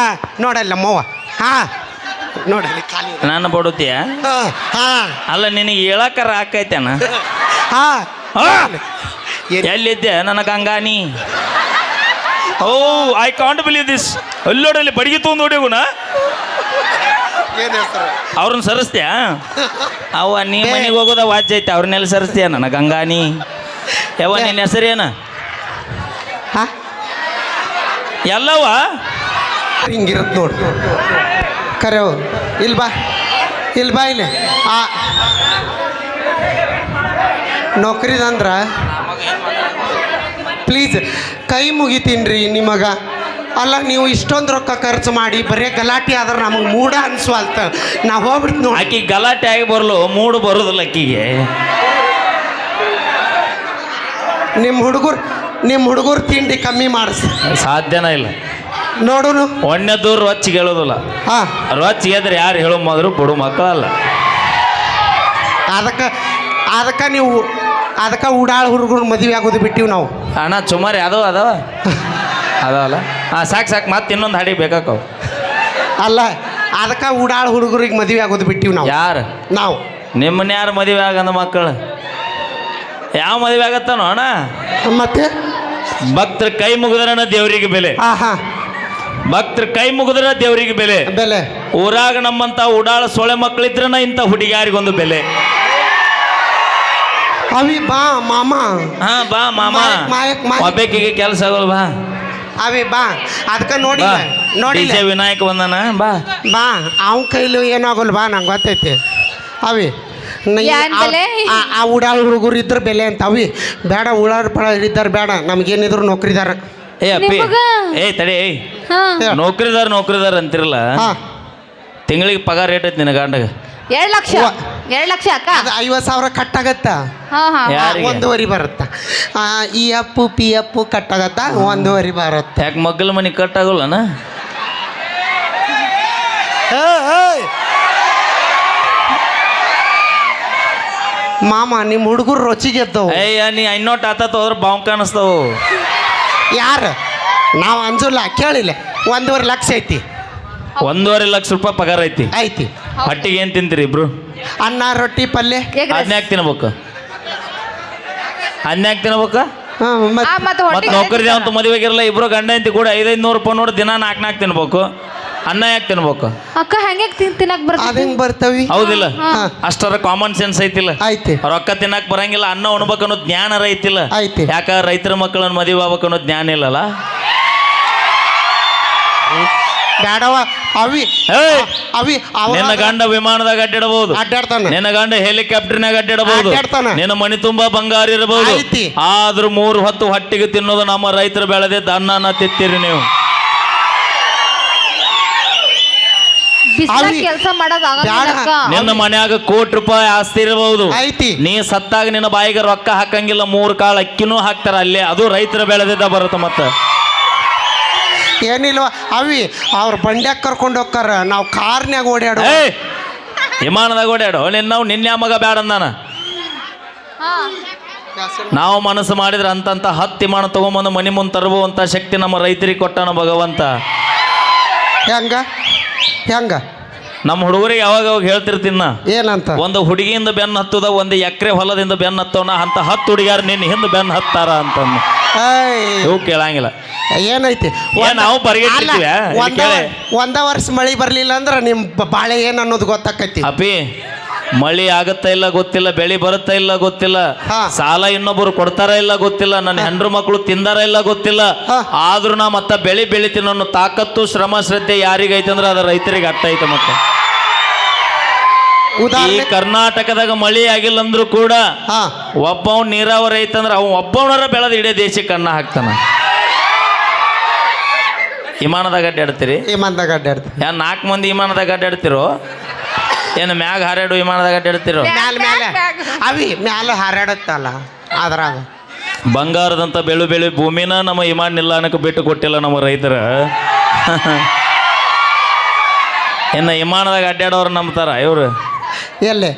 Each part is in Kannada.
ಹಾ ನೋಡಲ್ಲ ಮವ್ವ. ಹಾ ನೋಡಲ್ಲಿ ಖಾಲಿ ನಾನು ಬಡುತ್ತೀಯ ಹಾ ಅಲ್ಲ ನಿನಗೆ ಹೇಳಕ್ಕರ ಹಾಕೈತೇನ ಹಾ. ಎಲ್ಲಿದ್ದೆ? ನನ್ನ ಗಂಗಾನಿ. Oh I can't believe this. ಅಲ್ಲೋಡಲ್ಲಿ ಬಡಿಗೆ ತೊಗೊಂಡು ಹೊಡಿಗುಣ ಅವ್ರನ್ನ ಸರಿಸ್ತೀಯ? ಅವ ನೀ ಮನೆಗೆ ಹೋಗೋದ ವಾಚ್ ಐತೆ ಅವ್ರನ್ನೆಲ್ಲ ಸರಿಸ್ತೀಯ ನನ್ನ ಗಂಗಾನಿ? ಯಾವ ನಿನ್ನ ಹೆಸರೇನ? ಹಾ? ಎಲ್ಲವ ಹಿಂಗಿರುತ್ತೆ ನೋಡು ಕರೆವು ಇಲ್ಲಿ ಬಾ. ಇಲ್ಲಿ ಬಾ ಇಲ್ಲಿ. ಆ. ನೌಕರಿದಂದ್ರ ಪ್ಲೀಸ್ ಕೈ ಮುಗಿತೀನಿ ರೀ ನಿಮಗ ಅಲ್ಲ ನೀವು ಇಷ್ಟೊಂದು ರೊಕ್ಕ ಖರ್ಚು ಮಾಡಿ ಬರೀ ಗಲಾಟೆ ಆದ್ರೆ ನಮಗೆ ಮೂಡ ಅನ್ಸ್ವಾಲ್ತ ನಾ ಹೋಗ್ಬಿಡ್ತು ಆಕಿ ಗಲಾಟೆ ಆಗಿ ಬರಲು ಮೂಡು ಬರೋದಿಲ್ಲ ಆಕಿಗೆ. ನಿಮ್ಮ ಹುಡುಗರು ನಿಮ್ಮ ಹುಡುಗರು ತಿಂಡಿ ಕಮ್ಮಿ ಮಾಡಿಸ್. ಸಾಧ್ಯನೇ ಇಲ್ಲ. ನೋಡುನು? ಒಣ್ಣದ್ದು ರೊಚ್ಚಿಗೆ ಹೇಳೋದಿಲ್ಲ ಹಾಂ. ರೊಚ್ಚಿಗೆ ಎದ್ರೆ ಯಾರು ಹೇಳೋ ಮಗರು ಬಡು ಮಕ್ಕಳಲ್ಲ. ಅದಕ್ಕೆ ಅದಕ್ಕೆ ನೀವು ಅದಕ್ಕೆ ಉಡಾಳ ಹುಡುಗರು ಮದುವೆ ಆಗೋದು ಬಿಟ್ಟಿವಿ ನಾವು. ಅಣ್ಣ ಸುಮಾರು ಯಾವ್ದೋ ಅದಾವ? ಅದಾವಲ್ಲ? ಹಾಂ ಸಾಕು ಸಾಕು ಮತ್ತೆ ಇನ್ನೊಂದು ಹಾಡಿ ಬೇಕಾಕವು ಅಲ್ಲ ಅದಕ್ಕೆ ಉಡಾಳ ಹುಡುಗರಿಗೆ ಮದುವೆ ಆಗೋದು ಬಿಟ್ಟಿವಿ ನಾವು. ಯಾರು? ನಾವು. ನಿಮ್ಮನ್ನ ಯಾರು ಮದುವೆ ಆಗಂದ ಮಕ್ಕಳು ಯಾವ ಮದುವೆ ಆಗತ್ತಾನೋ ಅಣ್ಣ? ಮತ್ತೆ? ಭಕ್ತರ ಕೈ ಮುಗಿದ್ರಣ್ಣ ದೇವರಿಗೆ ಬೆಲೆ. ಹಾ ಹಾಂ ಭಕ್ತರ ಕೈ ಮುಗಿದ್ರೆ ದೇವರಿಗೆ ಬೆಲೆ. ಬೆಲೆ. ಊರಾಗ ನಮ್ಮಂತ ಉಡಾಳ ಸೊಳೆ ಮಕ್ಕಳಿದ್ರನ ಇಂಥ ಹುಡುಗಿಯಾರಿಗೊಂದು ಬೆಲೆ. ಅವಿ ಬಾ ಮಾಮ. ಹಾ ಬಾ ಮಾಮ. ಮಾಯಕ್, ಮಾಯಕ್, ಮಾಯಕ್. ಒಬ್ಬೇಕಿಗೆ ಕೆಲಸ ಆಗೋಲ್ಲ ಬಾ. ಅವಿ ಬಾ. ಅದಕ್ಕೆ ನೋಡಿ ಬಾ. ನೋಡಿ ವಿನಾಯಕ ಬಂದನ ಬಾ. ಬಾ. ಅವ್ನ ಕೈಲು ಏನಾಗಲ್ಲ ಬಾ ನಂಗೆ ಗೊತ್ತೈತಿ. ಅವಿ ನ- ಯಾನ್ ಆ- ಬೆಲೆ? ಆ- ಆ ಉಡಾಳ ಹುಡುಗರು ಇದ್ರ ಬೆಲೆ ಅಂತ. ಅವಿ ಬೇಡ ಉಳಾರ ಪಳ ಇದ್ದಾರೆ ಬೇಡ. ನಮ್ಗೇನಿದ್ರು ನೌಕರಿದಾರ. ಏ ಅಪ್ಪಿ ನಿಮಗ? ಏ ತಡಿ ಏಯ್ ಹಾ. ನೌಕರಿದಾರ ನೌಕರಿದಾರ ಅಂತಿರಲ್ಲ? ಹಾಂ. ತಿಂಗಳಿಗೆ ಪಗಾರ ರೇಟ್ ಐತಿ ನಿನ್ನ ಗಂಡಗ. ಎರಡ್ ಲಕ್ಷ ಅವ್ವ. ಎರಡ್ ಲಕ್ಷ ಅಕ್ಕ? ಅದು ಐವತ್ತು ಸಾವಿರ ಕಟ್ಟಾಗತ್ತ? ಹಾ ಹಾ ಯಾ- ಯಾರಿಗೆ? ಒಂದೂವರೆ ಬರುತ್ತ? ಆ, ಈ ಅಪ್ಪು ಪಿ ಅಪ್ಪು ಕಟ್ಟಾಗತ್ತ? ಒಂದೂವರೆ ಬರುತ್ತೆ? ಯಾಕೆ ಮಗ್ಗಲ ಮನೆ ಕಟ್ಟಾಗಲ್ಲನ? ಮಾಮ ನಿಮ್ಮ ಹುಡುಗರು ರೊಚ್ಚಿಗೆ ಗೆದ್ದವು ಅಯ್ಯ ನೀ ಐನೋಟ್ ಆತ ಹೋದ್ರೆ ಬಾವು ಕಾಣಿಸ್ತಾವು. ಯಾರು? ನಾವು ಅಂಜುಲ್ಲ ಕೇಳಿಲ್ಲ. ಒಂದೂವರೆ ಲಕ್ಷ ಐತಿ. ಒಂದೂವರೆ ಲಕ್ಷ ರೂಪಾಯಿ ಪಗಾರ ಐತಿ. ಐತಿ. ಹೊಟ್ಟಿಗೆ ಏನು ತಿಂತೀರಿ ಇಬ್ರು? ಅನ್ನ ರೊಟ್ಟಿ ಪಲ್ಯ. Egg rice. ತಿನ್ಬೇಕು. ಅದನ್ನ ಯಾಕೆ ತಿನ್ಬೇಕು ಆ, ಮತ್ತೆ ಮತ್ತೆ ಮತ್ತೆ ಹೊಟ್ಟಿಗೆ ನೌಕರಿ ಅಂತ ಮದುವೆಗಿರಲ್ಲ ಇಬ್ರು ಗಂಡ ಹೆಂಡತಿ ಕೂಡ ಐದೈದು ನೂರು ರೂಪಾಯಿ ನೋಡಿ ದಿನ ನಾಲ್ಕು ನಾಲ್ಕು ತಿನ್ಬೇಕು. ಅನ್ನ ಯಾಕೆ ತಿನ್ಬೇಕು? ಅಕ್ಕ ಹೆಂಗೆ ತಿನ್ನಕ್ ಅದು ಬರ್ತದೆ ಹೆಂಗೆ ಬರ್ತವಿ? ಹೌದಿಲ್ಲ. ಹಾ. ಅಷ್ಟರ ಕಾಮನ್ ಸೆನ್ಸ್ ಐತಿಲ್ಲ. ಐತಿ ರೊಕ್ಕ ತಿನ್ನಕ್ ಬರಂಗಿಲ್ಲ ಅನ್ನ ಉಣ್ಬೇಕು ಅನ್ನೋ ಜ್ಞಾನ ರೈತಿಲ್ಲ. ಐತಿ. ಯಾಕ ರೈತರ ಮಕ್ಕಳನ್ನ ಮದುವೆ ಆಗ್ಬೇಕು ಅನ್ನೋ ಜ್ಞಾನ ಇಲ್ಲಲ್ಲ? ಬ್ಯಾಡವ ಅವಿ ಏಯ್! ಅವಿ ಅವ ಗಂಡ ವಿಮಾನದಾಗ ಅಡ್ಡಿಡಬಹುದು ಅಡ್ಡಾಡ್ತಾನ. ನಿನ್ನ ಗಂಡ ಹೆಲಿಕಾಪ್ಟರ್ನಾಗ ಅಡ್ಡಾಡಬಹುದು ಅಡ್ಡಾಡ್ತಾನ. ನಿನ್ನ ಮನಿ ತುಂಬಾ ಬಂಗಾರ ಇರಬಹುದು. ಐತಿ. ಆದ್ರೂ ಮೂರು ಹೊತ್ತು ಹೊಟ್ಟಿಗೆ ತಿನ್ನೋದು ನಮ್ಮ ರೈತರು ಬೆಳೆದಿದ್ದ ಅನ್ನನ ತಿತ್ತೀರಿ ನೀವು. ಕೆಲಸ ನಿನ್ನ ಮನ್ಯಾಗ ಕೋಟಿ ರೂಪಾಯಿ ಆಸ್ತಿ ಇರಬಹುದು ಐತಿ. ನೀ ಸತ್ತಾಗ ನಿನ್ನ ಬಾಯಿಗೆ ರೊಕ್ಕ ಹಾಕಂಗಿಲ್ಲ ಮೂರು ಕಾಳು ಅಕ್ಕಿನೂ ಹಾಕ್ತಾರ ಅಲ್ಲೇ. ಅದು ರೈತರ ಬೆಳೆದಿದ್ದ ಬರುತ್ತೆ ಮತ್ತೆ. ಏನಿಲ್ವ? ಅವಿ ಅವ್ರ ಬಂಡ್ಯಾಗ ಕರ್ಕೊಂಡು ಹೋಗ್ತಾರ. ನಾವು ಕಾರ್ನ್ಯಾಗ ಓಡಾಡೋ ವಿಮಾನದಾಗ ಓಡಾಡು ನಿನ್ನ ನಿನ್ನೆ ಮಗ ಬ್ಯಾಡ ಅಂದಾನ. ನಾವು ಮನಸ್ಸು ಮಾಡಿದ್ರೆ ಅಂತಂತ ಹತ್ತು ವಿಮಾನ ತಗೊಂಬಂದು ಮನೆ ಮುಂದೆ ತರುವಂತ ಶಕ್ತಿ ನಮ್ಮ ರೈತರಿಗೆ ಕೊಟ್ಟಾನ ಭಗವಂತ. ಹೆಂಗ? ಹೆಂಗ? ನಮ್ಮ ಹುಡುಗರಿಗೆ ಯಾವಾಗ ಅವಾಗ ಹೇಳ್ತಿರ್ತೀನಿ ಏನಂತ? ಒಂದು ಹುಡುಗಿಯಿಂದ ಬೆನ್ನು ಹತ್ತದ ಒಂದು ಎಕರೆ ಹೊಲದಿಂದ ಬೆನ್ನು ಹತ್ತವನ ಅಂತ ಹತ್ತು ಹುಡುಗಿಯಾರು ನಿನ್ನ ಹಿಂದೆ ಬೆನ್ನು ಹತ್ತಾರ ಅಂತಂದು. ಏಯ್, ಇವು ಕೇಳಂಗಿಲ್ಲ. ಏನೈತಿ? ಏನ್ ನಾವು ಇಲ್ಲಿ ಒಂದ ವರ್ಷ ಮಳಿ ಬರ್ಲಿಲ್ಲ ಅಂದ್ರೆ ನಿಮ್ಮ ಬಾಳೆ ಏನು ಅನ್ನೋದು ಗೊತ್ತಾಕೈತಿ? ಅಪಿ ಮಳಿ ಆಗತ್ತಾ ಇಲ್ಲ ಗೊತ್ತಿಲ್ಲ ಬೆಳಿ ಬರುತ್ತಾ ಇಲ್ಲ ಗೊತ್ತಿಲ್ಲ. ಹಾ. ಸಾಲ ಇನ್ನೊಬ್ಬರು ಕೊಡ್ತಾರ ಇಲ್ಲ ಗೊತ್ತಿಲ್ಲ ನನ್ನ ಹೆಂಡ್ರು ಮಕ್ಕಳು ತಿಂದಾರ ಇಲ್ಲ ಗೊತ್ತಿಲ್ಲ. ಆದ್ರೂ ನಾ ಮತ್ತ ಬೆಳಿ ಬೆಳಿತೀನಿ ಅನ್ನೋ ತಾಕತ್ತು ಶ್ರಮ ಶ್ರದ್ಧೆ ಯಾರಿಗೈತೆ ಅಂದ್ರೆ ಅದ ರೈತರಿಗೆ ಅರ್ಥ ಐತೆ ಮತ್ತೆ. ಈ ಕರ್ನಾಟಕದಾಗ ಮಳಿ ಆಗಿಲ್ಲ ಅಂದ್ರೂ ಕೂಡ ಹಾ. ಒಬ್ಬವ್ ನೀರಾವರಿ ಐತಂದ್ರೆ ಅವ ಒಬ್ಬವನರ ಬೆಳೆದ ಇಡೀ ದೇಶಕ್ಕೆ ಅನ್ನ ಹಾಕ್ತಾನ. ವಿಮಾನದಾಗ ಅಡ್ಡಾಡ್ತೀರಿ? ವಿಮಾನದಾಗ ಅಡ್ಡಾಡ್ತೀರಿ ನಾಲ್ಕು ಮಂದಿ ವಿಮಾನದಾಗ ಅಡ್ಡಾಡ್ತಿರೋ? ಏನು ಮ್ಯಾಗ ಹಾರಾಡು ವಿಮಾನದಾಗ ಅಡ್ಡಾಡ್ತಿರೋ ಮ್ಯಾಲ ಮ್ಯಾಲ ಅವಿ ಮ್ಯಾಲ ಹಾರಾಡುತ್ತಲ್ಲ ಅದ್ರಾಗ. ಬಂಗಾರದಂತ ಬೆಳು ಬೆಳೆ ಭೂಮಿನ ನಮ್ಮ ವಿಮಾನ ನಿಲ್ದಾಣಕ್ಕೆ ಬಿಟ್ಟು ಕೊಟ್ಟಿಲ್ಲ ನಮ್ಮ ರೈತರ. ಇನ್ನು ವಿಮಾನದಾಗ ಅಡ್ಡಾಡೋರು ನಂಬ್ತಾರ ಇವ್ರು? ಎಲ್ಲೇ?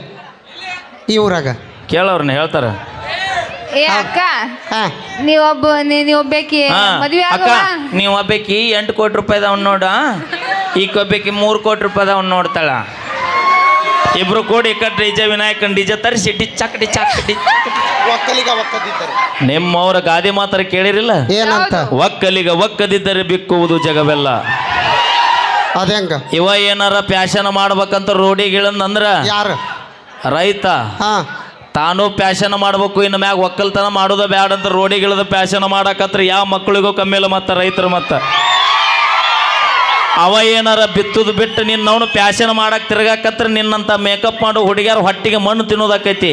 ಈ ಊರಾಗ. ಕೇಳೋರ್ನ ಹೇಳ್ತಾರ? ಏ ಅಕ್ಕ ಹಾ. ನೀವೊಬ್ಬ ನೀ- ನೀವ್ ಒಬ್ಬೇಕಿ ಹಾ, ಮದ್ವೆ ಅಕ್ಕ ಆಗವ? ನೀವು ಒಬ್ಬಾಕಿ ಎಂಟು ಕೋಟಿ ರೂಪಾಯಿದವ್ ನೋಡ ಈ ಒಬ್ಬಾಕಿ ಮೂರು ಕೋಟಿ ರೂಪಾಯಿದವ್ ನೋಡ್ತಾಳ. ಇಬ್ರು ಕೂಡಿ ಕಟ್ ಈಜೆ ವಿನಾಯಕನ್ ಡಿಜೆ ತರಿಸಿ ಡಿ ಡಿಚ್ಚಾಕ್ ಡಿಚ್ ಒಕ್ಕಲಿಗ ಒಕ್ಕದಿದ್ದರು. ನಿಮ್ಮವರ ಗಾದೆ ಮಾತ್ರ ಕೇಳಿರಿಲ್ಲ? ಏನಂತ? ಒಕ್ಕಲಿಗ ಒಕ್ಕದಿದ್ದರೆ ಬಿಕ್ಕುವುದು ಜಗವೆಲ್ಲ. ಅದೇಂಗ? ಇವ ಏನಾರ ಪ್ಯಾಶನ್ ಮಾಡ್ಬೇಕಂತ ರೋಡಿಗೆ ಇಳಂದಂದ್ರ ಯಾರು? ರೈತ. ಹಾ. ತಾನು ಪ್ಯಾಶನ್ ಮಾಡ್ಬೇಕು ಇನ್ನು ಮ್ಯಾಗ ಒಕ್ಕಲ್ತನ ಮಾಡೋದ ಬ್ಯಾಡ ಅಂತ ರೋಡಿಗೆ ಇಳಿದ ಪ್ಯಾಶನ್ ಮಾಡಕತ್ರ ಯಾವ ಮಕ್ಕಳಿಗೂ ಕಮ್ಮಿ ಇಲ್ಲ ಮತ್ತ ರೈತರು ಮತ್ತ. ಅವ ಏನಾರ ಬಿತ್ತುದು ಬಿಟ್ಟು ನಿನ್ನವನು ಪ್ಯಾಶನ್ ಮಾಡಕ್ಕೆ ತಿರ್ಗಾಕತ್ರ ನಿನ್ನಂತ ಮೇಕಪ್ ಮಾಡೋ ಹುಡುಗಿಯರ ಹೊಟ್ಟಿಗೆ ಮಣ್ಣು ತಿನ್ನೋದಾಕೈತಿ.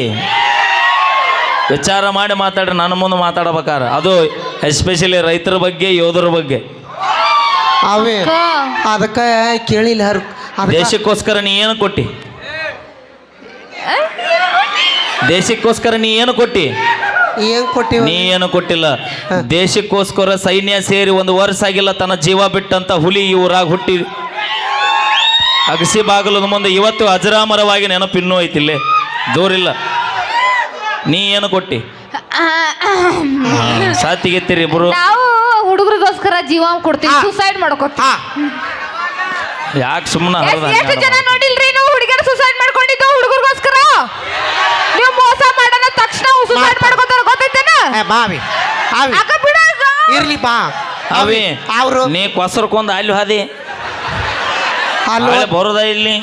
ವಿಚಾರ ಮಾಡಿ ಮಾತಾಡ್ರಿ ನನ್ನ ಮುಂದೆ ಮಾತಾಡ್ಬೇಕಾರ ಅದು ಎಸ್ಪೆಷಲಿ ರೈತರ ಬಗ್ಗೆ ಯೋಧರ ಬಗ್ಗೆ. ಅವೇ ಅದಕ್ಕೆ ಕೇಳಿಲ್ಲ ಹರ್ ದೇಶಕ್ಕೋಸ್ಕರ ನೀ ಏನು ಕೊಟ್ಟಿ? ದೇಶಕ್ಕೋಸ್ಕರ ನೀ ಏನು ಕೊಟ್ಟಿ? ಏನ್ ಕೊಟ್ಟಿವ? ನೀ ಏನು ಕೊಟ್ಟಿಲ್ಲ? ದೇಶಕ್ಕೋಸ್ಕರ ಸೈನ್ಯ ಸೇರಿ ಒಂದು ವರ್ಷ ಆಗಿಲ್ಲ ತನ್ನ ಜೀವ ಬಿಟ್ಟಂತ ಹುಲಿ ಇವರಾಗ ಊರಾಗ ಹುಟ್ಟಿ. ಅಗಸಿ ಬಾಗಿಲದ ಮುಂದೆ ಇವತ್ತು ಅಜರಾಮರವಾಗಿ ನೆನಪಿನ್ನೂ ಐತಿಲ್ಲೇ ದೂರಿಲ್ಲ ನೀ ಏನು ಕೊಟ್ಟಿ? ಸಾತಿಗೆತ್ತೀರಿ ಇಬ್ರು. ನಾವು ಹುಡುಗರಿಗೋಸ್ಕರ ಜೀವ ಕೊಡ್ತೀವಿ ಸುಸೈಡ್ ಮಾಡ್ಕೊತೀವಿ. ಯಾಕೆ ಸುಮ್ಮನೆ ಎಷ್ಟ್- ಜನ ನೀವು ಹುಡುಗಿಯರು ಸುಸೈಡ್ ಮಾಡ್ಕೊಂಡಿದ್ದು ಹುಡುಗರಿಗೋಸ್ಕರ ನೀವು ಮೋಸ ಮಾಡೋಣ ತಕ್ಷಣ ಸುಸೈಡ್ ಮಾಡ್ಕೋತಾರ ಗೊತ್ತೈತೇನ ಏ, ಬಾವಿ ಅವಿ. ಅಕ್ಕ ಬಿಡ ಅಕ್ಕ. ಇರ್ಲಿ ಬಾ. ಅವಿ ಅವರು. ನೀ ಕೊಸರ್ಕೊಂಡ್ ಅಲ್ಲಿ ಹಾದಿ. ಅಲ್ಲಿ ಬರೋದ ಇಲ್ಲಿ?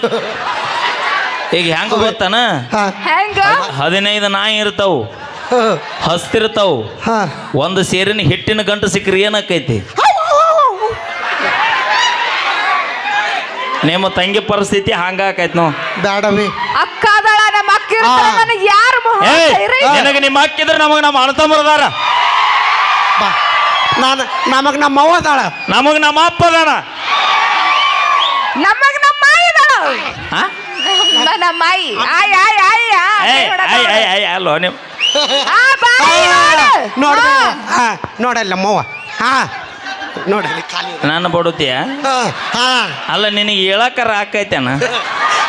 ಈಗ ಹೆಂಗ ಗೊತ್ತಾನ? ಹಾ. ಹೆಂಗ? ಹದಿನೈದು ನಾಯಿ ಇರ್ತಾವು. ಹಸ್ತಿರ್ತಾವ. ಹಾ. ಒಂದು ಸೇರಿನ ಹಿಟ್ಟಿನ ಗಂಟು ಸಿಕ್ಕ್ರಿ ಏನಾಕೈತಿ ನಿಮ್ಮ ತಂಗಿ ಪರಿಸ್ಥಿತಿ ಹಂಗಾಕೈತಿ ನಾವು ಬ್ಯಾಡವಿ. ಅಕ್ಕ ಅದಾಳ ನಮ್ಮ ಅಕ್ಕ ಇರ್ತಾಳ. ನನಗ್ ನಿನಗೆ ನಿಮ್ಮ ಹಾಕಿದ್ರೆ ನಮಗೆ ನಮ್ಮ ಅಣ್ಣತಮ್ಮರದಾರ ಬಾ. ನಾನು ನಮಗ್ ನಮ್ಮ ಅವ್ವ ಅದಾಳ. ನಮಗೆ ನಮ್ಮ ಅಪ್ಪ ಅದಾನ. ನಮಗ್ ನಮ್ಮ ಮಾಯಿ ಅದಾಳ. ನಮ್ಮ- ಮಾಯಿ. ಆಯ್ ನೋಡು. ಅಲ್ಲೋ ನೀವು ನೋಡು. ನೋಡ. ನೋಡಲ್ಲ ನಮ್ಮವ್ವ ಹಾ ಇದೆ. ನಾನು ಬಡುತ್ತೀಯ ಹಾ ಹಾ. ಅಲ್ಲ ನಿನಗೆ ಹೇಳಕ್ಕಾರ ಹಾಕೈತೆ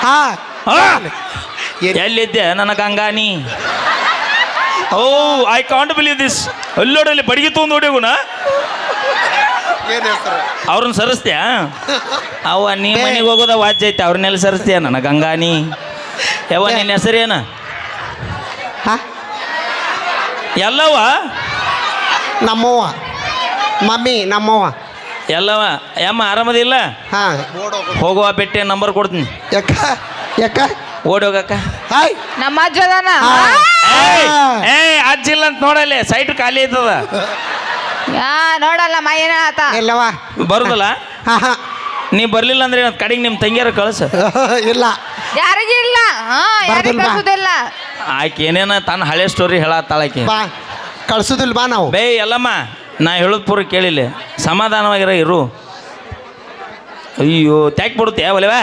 ಹಾ. ಎಲ್ಲಿದ್ದೆ? ನನ್ನ ಗಂಗಾನಿ. Oh I can't believe this ಅಲ್ಲೋಡಲ್ಲಿ ಬಡಿಗೆ ತೊಗೊಂಡು ಹೊಡಿಗುಣ ಹೆಸರು? ಅವ್ರನ್ನ ಸರಿಸ್ತ್ಯಾ? ಅವ ನೀ ಮನೆಗೆ ಹೋಗೋದ ವಾಚ್ ಐತೆ ಅವ್ರನ್ನೆಲ್ಲ ಸರಿಸ್ತೀಯ ನನ್ನ ಗಂಗಾನಿ? ಯಾವ ನಿನ್ನ ಹೆಸರೇನ? ಹಾ? ಎಲ್ಲವ ನಮ್ಮವ್ವ. ಮಮ್ಮಿ ನಮ್ಮವ್ವ. ಎಲ್ಲವ ಯಮ್ಮ ಆರಾಮದಿಲ್ಲ? ಹಾ. ಹೋಗುವ ಬೆಟ್ಟೆ ನಂಬರ್ ಕೊಡ್ತೀನಿ. ಯಾಕ? ಯಾಕ? ಓಡಿ ಹೋಗಕ್ಕ ಹಾಯ್. ನಮ್ಮ ಅಜ್ಜ ಅದಾನ. ಏಯ್ ಏಯ್ ಅಜ್ಜಿಲ್ಲ ಅಂತ ನೋಡಲ್ಲಿ ಸೈಟ್ ಖಾಲಿ ಐತದ ಯಾ ನೋಡಲ್ಲ ಮೈನ ಆತ ಇಲ್ಲವ ಬರುದಲ್ಲ? ಹಾ ಹಾ. ನೀ ಬರ್ಲಿಲ್ಲ ಅಂದ್ರೆ ಏನ್ ಕಡೆಗೆ ನಿಮ್ಮ ತಂಗಿಯರ ಕಳ್ಸ. ಇಲ್ಲ. ಯಾರಿಗೆ ಇಲ್ಲ. ಹಾ ಯಾರಿಗೂ ಬರ್ದಿಲ್ಲ ಬಾ. ಕಳ್ಸುದಿಲ್ಲ. ಆಕೆ ಏನೇನ ತನ್ನ ಹಳೆ ಸ್ಟೋರಿ ಹೇಳತ್ತಾಳಾಕಿ ಬಾ ಕಳ್ಸುದಿಲ್ಲ ಬಾ ನಾವು. ಬೇ ಎಲ್ಲಮ್ಮ ನಾ ಹೇಳೋದು ಪೂರ ಕೇಳಿಲ್ಲ. ಸಮಾಧಾನವಾಗಿರ ಇರು. ಅಯ್ಯೋ ತ್ಯಾಕ್ ಬಿಡುತ್ತೆ ಒಲೆವ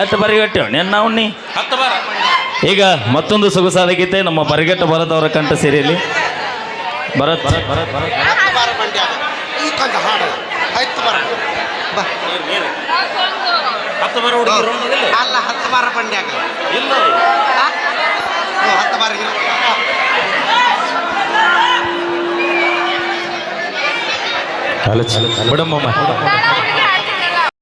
ಎಷ್ಟು ಬರಿಗಟ್ಟೆವು ನಿನ್ನ ನಾವು ಈಗ ಮತ್ತೊಂದು ಸೊಗಸಾದ ಗೀತೆ ನಮ್ಮ ಬರಿಗಟ್ಟ ಭರತ್ ಅವರ ಕಂಠ ಸೇರಿಯಲ್ಲಿ. ಭರತ್. ಭರತ್ ಭರತ್ ಆಯ್ತು ಬರ ಬಾ ಅಲ್ಲ ಹತ್ತು ಇಲ್ಲ ಹತ್ತು ಬಾರ. ಬಿಡಮ್ಮ